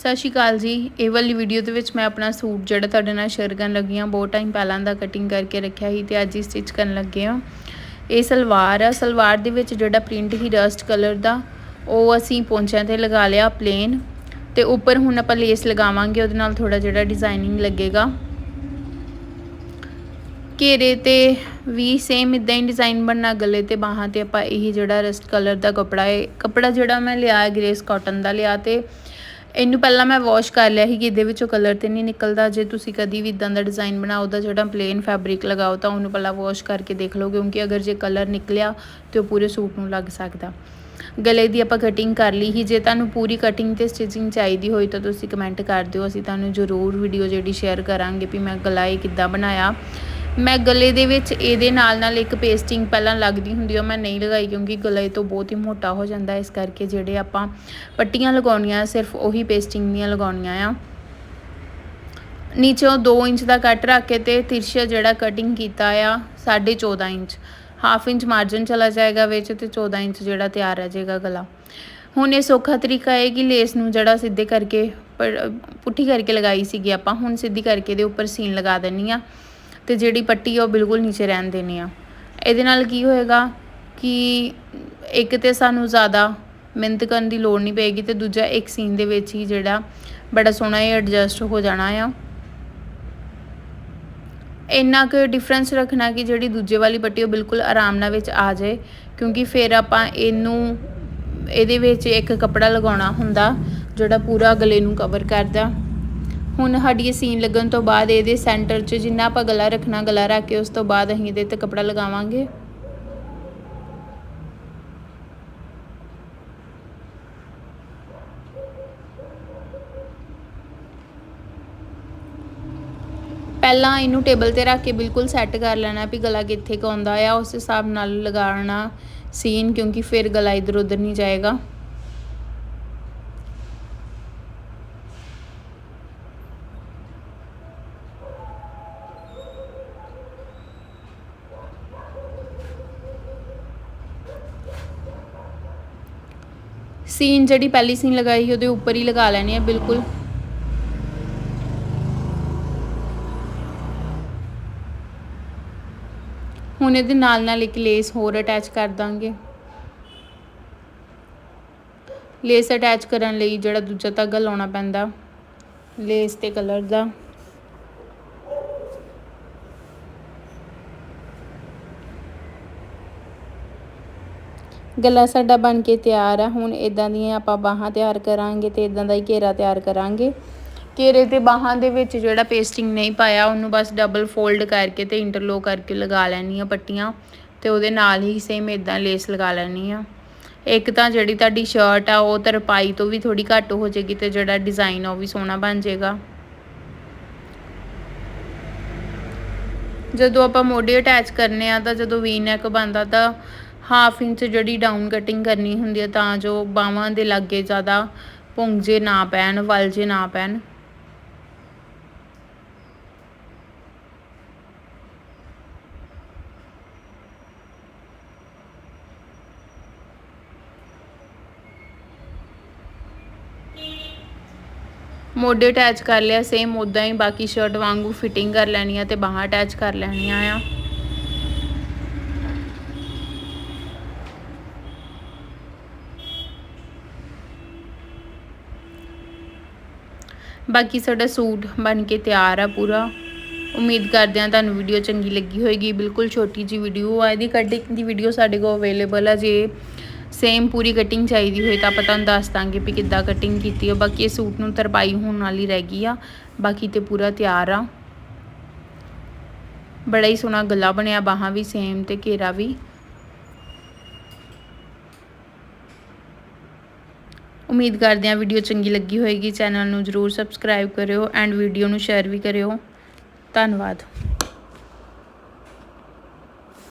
ਸਤਿ ਸ਼੍ਰੀ ਅਕਾਲ ਜੀ। ਇਹ ਵਾਲੀ ਵੀਡੀਓ ਦੇ ਵਿੱਚ ਮੈਂ ਆਪਣਾ ਸੂਟ ਜਿਹੜਾ ਤੁਹਾਡੇ ਨਾਲ ਸ਼ੇਅਰ ਕਰਨ ਲੱਗੀ ਹਾਂ, ਬਹੁਤ ਟਾਈਮ ਪਹਿਲਾਂ ਦਾ ਕਟਿੰਗ ਕਰਕੇ ਰੱਖਿਆ ਸੀ ਤੇ ਅੱਜ ਹੀ ਸਟਿਚ ਕਰਨ ਲੱਗੇ ਹਾਂ। ਇਹ ਸਲਵਾਰ ਆ, ਸਲਵਾਰ ਦੇ ਵਿੱਚ ਜਿਹੜਾ ਪ੍ਰਿੰਟ ਹੀ ਰਸਟ ਕਲਰ ਦਾ, ਉਹ ਅਸੀਂ ਪੌਂਚਿਆਂ ਤੇ ਲਗਾ ਲਿਆ ਪਲੇਨ ਤੇ ਉੱਪਰ ਹੁਣ ਆਪਾਂ ਲੇਸ ਲਗਾਵਾਂਗੇ, ਉਹਦੇ ਨਾਲ ਥੋੜਾ ਜਿਹੜਾ ਡਿਜ਼ਾਈਨਿੰਗ ਲੱਗੇਗਾ। ਘੇਰੇ ਤੇ ਵੀ ਸੇਮ ਇਦਾਂ ਹੀ ਡਿਜ਼ਾਈਨ ਬਣਨਾ, ਗਲੇ ਤੇ ਬਾਹਾਂ ਤੇ ਆਪਾਂ ਇਹ ਜਿਹੜਾ ਰਸਟ ਕਲਰ ਦਾ ਕਪੜਾ ਹੈ, ਕਪੜਾ ਜਿਹੜਾ ਮੈਂ ਲਿਆ ਗ੍ਰੇਸ ਕਾਟਨ ਦਾ ਲਿਆ ਤੇ ਇਹਨੂੰ ਪਹਿਲਾਂ ਮੈਂ ਵਾਸ਼ ਕਰ ਲਿਆ ਸੀ ਕਿ ਇਹਦੇ ਵਿੱਚੋਂ ਕਲਰ ਤੇ ਨਹੀਂ ਨਿਕਲਦਾ। ਜੇ ਤੁਸੀਂ ਕਦੀ ਵੀ ਇਦਾਂ ਦਾ ਡਿਜ਼ਾਈਨ ਬਣਾਓ ਤਾਂ ਜਿਹੜਾ ਪਲੇਨ ਫੈਬਰਿਕ ਲਗਾਓ, ਤਾਂ ਉਹਨੂੰ ਪਹਿਲਾਂ ਵਾਸ਼ ਕਰਕੇ ਦੇਖ ਲਓ, ਕਿਉਂਕਿ ਅਗਰ ਜੇ ਕਲਰ ਨਿਕਲਿਆ, ਤੇ ਉਹ ਪੂਰੇ ਸੂਟ ਨੂੰ ਲੱਗ ਸਕਦਾ। ਗਲੇ ਦੀ ਆਪਾਂ ਕਟਿੰਗ ਕਰ ਲਈ ਸੀ। ਜੇ ਤੁਹਾਨੂੰ ਪੂਰੀ ਕਟਿੰਗ ਤੇ ਸਟਿਚਿੰਗ ਚਾਹੀਦੀ ਹੋਈ, ਤਾਂ ਤੁਸੀਂ ਕਮੈਂਟ ਕਰ ਦਿਓ। ਅਸੀਂ ਤੁਹਾਨੂੰ ਜ਼ਰੂਰ ਵੀਡੀਓ ਜਿਹੜੀ ਸ਼ੇਅਰ ਕਰਾਂਗੇ ਵੀ ਮੈਂ ਗਲਾ ਇਹ ਕਿੱਦਾਂ ਬਣਾਇਆ। ਮੈਂ ਗਲੇ ਦੇ ਵਿੱਚ ਇਹਦੇ ਨਾਲ ਨਾਲ ਇੱਕ ਪੇਸਟਿੰਗ ਪਹਿਲਾਂ ਲੱਗਦੀ ਹੁੰਦੀ ਉਹ ਮੈਂ ਨਹੀਂ ਲਗਾਈ ਕਿਉਂਕਿ ਗਲੇ ਤੋਂ ਬਹੁਤ ਹੀ ਮੋਟਾ ਹੋ ਜਾਂਦਾ ਇਸ ਕਰਕੇ ਜਿਹੜੇ ਆਪਾਂ ਪੱਟੀਆਂ ਲਗਾਉਣੀਆਂ, ਸਿਰਫ ਉਹੀ ਪੇਸਟਿੰਗ ਦੀਆਂ ਲਗਾਉਣੀਆਂ ਆ। ਨੀਚੋਂ 2 ਇੰਚ ਦਾ ਕੱਟ ਰੱਖ ਕੇ ਤੇ ਤਿਰਛਾ ਜਿਹੜਾ ਕਟਿੰਗ ਕੀਤਾ ਆ 14.5 ਇੰਚ। ਹਾਫ ਇੰਚ ਮਾਰਜਨ ਚਲਾ ਜਾਏਗਾ ਵਿੱਚ ਤੇ 14 ਇੰਚ ਜਿਹੜਾ ਤਿਆਰ ਰਹਿ ਜਾਏਗਾ ਗਲਾ। ਹੁਣ ਇਹ ਸੌਖਾ ਤਰੀਕਾ ਹੈ ਕਿ ਲੇਸ ਨੂੰ ਜਿਹੜਾ ਸਿੱਧੇ ਕਰਕੇ ਪੁੱਠੀ ਕਰਕੇ ਲਗਾਈ ਸੀਗੀ ਆਪਾਂ, ਹੁਣ ਸਿੱਧੀ ਕਰਕੇ ਦੇ ਉੱਪਰ ਸੀਨ ਲਗਾ ਦੇਣੀ ਆ। ਤੇ ਜਿਹੜੀ ਪੱਟੀ ਆ ਉਹ ਬਿਲਕੁਲ ਨੀਚੇ ਰਹਿਣ ਦੇਣੀ ਆ। ਇਹਦੇ ਨਾਲ ਕੀ ਹੋਏਗਾ ਕਿ ਇੱਕ ਤੇ ਸਾਨੂੰ ਜ਼ਿਆਦਾ ਮਿਹਨਤ ਕਰਨ ਦੀ ਲੋੜ ਨਹੀਂ ਪਏਗੀ ਤੇ ਦੂਜਾ ਇੱਕ ਸੀਨ ਦੇ ਵਿੱਚ ਹੀ ਜਿਹੜਾ ਬੜਾ ਸੋਹਣਾ ਇਹ ਐਡਜਸਟ ਹੋ ਜਾਣਾ ਆ। ਇੰਨਾ ਕੁ ਡਿਫਰੈਂਸ ਰੱਖਣਾ ਕਿ ਜਿਹੜੀ ਦੂਜੇ ਵਾਲੀ ਪੱਟੀ ਉਹ ਬਿਲਕੁਲ ਆਰਾਮ ਨਾਲ ਵਿੱਚ ਆ ਜਾਏ, ਕਿਉਂਕਿ ਫਿਰ ਆਪਾਂ ਇਹਨੂੰ, ਇਹਦੇ ਵਿੱਚ ਇੱਕ ਕੱਪੜਾ ਲਗਾਉਣਾ ਹੁੰਦਾ ਜਿਹੜਾ ਪੂਰਾ ਗਲੇ ਨੂੰ ਕਵਰ ਕਰਦਾ। ਹੁਣ ਸਾਡੀ ਸੀਨ ਲੱਗਣ ਤੋਂ ਬਾਅਦ ਇਹਦੇ ਸੈਂਟਰ 'ਚ ਜਿੰਨਾ ਆਪਾਂ ਗਲਾ ਰੱਖਣਾ, ਗਲਾ ਰੱਖ ਕੇ ਉਸ ਤੋਂ ਬਾਅਦ ਅਸੀਂ ਇਹਦੇ ਤੇ ਕਪੜਾ ਲਗਾਵਾਂਗੇ। ਪਹਿਲਾਂ ਇਹਨੂੰ ਟੇਬਲ ਤੇ ਰੱਖ ਕੇ ਬਿਲਕੁਲ ਸੈੱਟ ਕਰ ਲੈਣਾ ਵੀ ਗਲਾ ਕਿੱਥੇ ਕੁ ਆਉਂਦਾ ਆ, ਉਸ ਹਿਸਾਬ ਨਾਲ ਲਗਾਉਣਾ ਸੀਨ ਕਿਉਂਕਿ ਫਿਰ ਗਲਾ ਇਧਰ ਉਧਰ ਨਹੀਂ ਜਾਏਗਾ। ਸੀਨ ਜਿਹੜੀ ਪਹਿਲੀ ਸੀਨ ਲਗਾਈ ਸੀ, ਉਹਦੇ ਉੱਪਰ ਹੀ ਲਗਾ ਲੈਣੀ ਹੈ ਬਿਲਕੁਲ। ਹੁਣ ਇਹਦੇ ਨਾਲ ਨਾਲ ਇੱਕ ਲੇਸ ਹੋਰ ਅਟੈਚ ਕਰ ਦਾਂਗੇ। ਲੇਸ ਅਟੈਚ ਕਰਨ ਲਈ ਜਿਹੜਾ ਦੂਜਾ ਧਾਗਾ ਲਾਉਣਾ ਪੈਂਦਾ, ਲੇਸ ਤੇ ਕਲਰ ਦਾ। ਗਲਾ ਸਾਡਾ ਬਣ ਕੇ ਤਿਆਰ ਆ। ਹੁਣ ਇਦਾਂ ਦੀਆਂ ਆਪਾਂ ਬਾਹਾਂ ਤਿਆਰ ਕਰਾਂਗੇ ਤੇ ਇਦਾਂ ਦਾ ਹੀ ਘੇਰਾ ਤਿਆਰ ਕਰਾਂਗੇ। ਘੇਰੇ ਤੇ ਬਾਹਾਂ ਦੇ ਵਿੱਚ ਜਿਹੜਾ ਪੇਸਟਿੰਗ ਨਹੀਂ ਪਾਇਆ, ਉਹਨੂੰ ਬਸ ਡਬਲ ਫੋਲਡ ਕਰਕੇ ਤੇ ਇੰਟਰਲੋਕ ਕਰਕੇ ਲਗਾ ਲੈਣੀ ਆ ਪੱਟੀਆਂ ਤੇ ਉਹਦੇ ਨਾਲ ਹੀ ਸੇਮ ਇਦਾਂ ਲੇਸ ਲਗਾ ਲੈਣੀ ਆ। ਇੱਕ ਤਾਂ ਜਿਹੜੀ ਤੁਹਾਡੀ ਸ਼ਰਟ ਆ, ਉਹ ਤਰਪਾਈ ਤੋਂ ਵੀ ਥੋੜੀ ਘੱਟ ਹੋ ਜਾਏਗੀ ਤੇ ਜਿਹੜਾ ਡਿਜ਼ਾਈਨ ਆ, ਉਹ ਵੀ ਸੋਹਣਾ ਬਣ ਜਾਏਗਾ। ਜਦੋਂ ਆਪਾਂ ਮੋਢੇ ਅਟੈਚ ਕਰਨੇ ਆ ਤਾਂ ਜਦੋਂ ਵੀ ਨੈਕ ਬੰਦਾ ਤਾਂ ਹਾਫ ਇੰਚ ਜਿਹੜੀ ਡਾਊਨ ਕਟਿੰਗ ਕਰਨੀ ਹੁੰਦੀ ਹੈ ਤਾਂ ਜੋ ਬਾਹਾਂ ਦੇ ਲਾਗੇ ਜ਼ਿਆਦਾ ਪੁੰਗਜੇ ਨਾ ਪੈਣ, ਵਲਜੇ ਨਾ ਪੈਣ। ਮੋਢੇ ਅਟੈਚ ਕਰ ਲਿਆ ਸੇਮ ਉਦਾਂ ਹੀ ਬਾਕੀ ਸ਼ਰਟ ਵਾਂਗੂ ਫਿਟਿੰਗ ਕਰ ਲੈਣੀ ਆ ਤੇ ਬਾਹਾਂ ਅਟੈਚ ਕਰ ਲੈਣੀਆਂ ਆ। ਬਾਕੀ ਸਾਡਾ ਸੂਟ ਬਣ ਕੇ ਤਿਆਰ ਆ ਪੂਰਾ। ਉਮੀਦ ਕਰਦੇ ਹਾਂ ਤੁਹਾਨੂੰ ਵੀਡੀਓ ਚੰਗੀ ਲੱਗੀ ਹੋਏਗੀ। ਬਿਲਕੁਲ ਛੋਟੀ ਜੀ ਵੀਡੀਓ ਆ। ਇਹਦੀ ਕਟਿੰਗ ਦੀ ਵੀਡੀਓ ਸਾਡੇ ਕੋਲ ਅਵੇਲੇਬਲ ਆ। ਜੇ ਸੇਮ ਪੂਰੀ ਕਟਿੰਗ ਚਾਹੀਦੀ ਹੋਏ ਤਾਂ ਆਪਾਂ ਤੁਹਾਨੂੰ ਦੱਸ ਦਾਂਗੇ ਵੀ ਕਿੱਦਾਂ ਕਟਿੰਗ ਕੀਤੀ ਹੈ ਬਾਕੀ ਇਹ ਸੂਟ ਨੂੰ ਤਰਪਾਈ ਹੋਣ ਵਾਲੀ ਰਹਿ ਗਈ ਆ। ਬਾਕੀ ਤੇ ਪੂਰਾ ਤਿਆਰ ਆ। ਬੜਾ ਹੀ ਸੋਹਣਾ ਗੱਲਾ ਬਣਿਆ। ਬਾਹਾਂ ਵੀ ਸੇਮ ਤੇ ਘੇਰਾ ਵੀ। ਉਮੀਦ ਕਰਦੇ ਹਾਂ ਵੀਡੀਓ ਚੰਗੀ ਲੱਗੀ ਹੋਏਗੀ। ਚੈਨਲ ਨੂੰ ਜਰੂਰ ਸਬਸਕ੍ਰਾਈਬ ਕਰਿਓ ਐਂਡ ਵੀਡੀਓ ਨੂੰ ਸ਼ੇਅਰ ਵੀ ਕਰਿਓ। ਧੰਨਵਾਦ।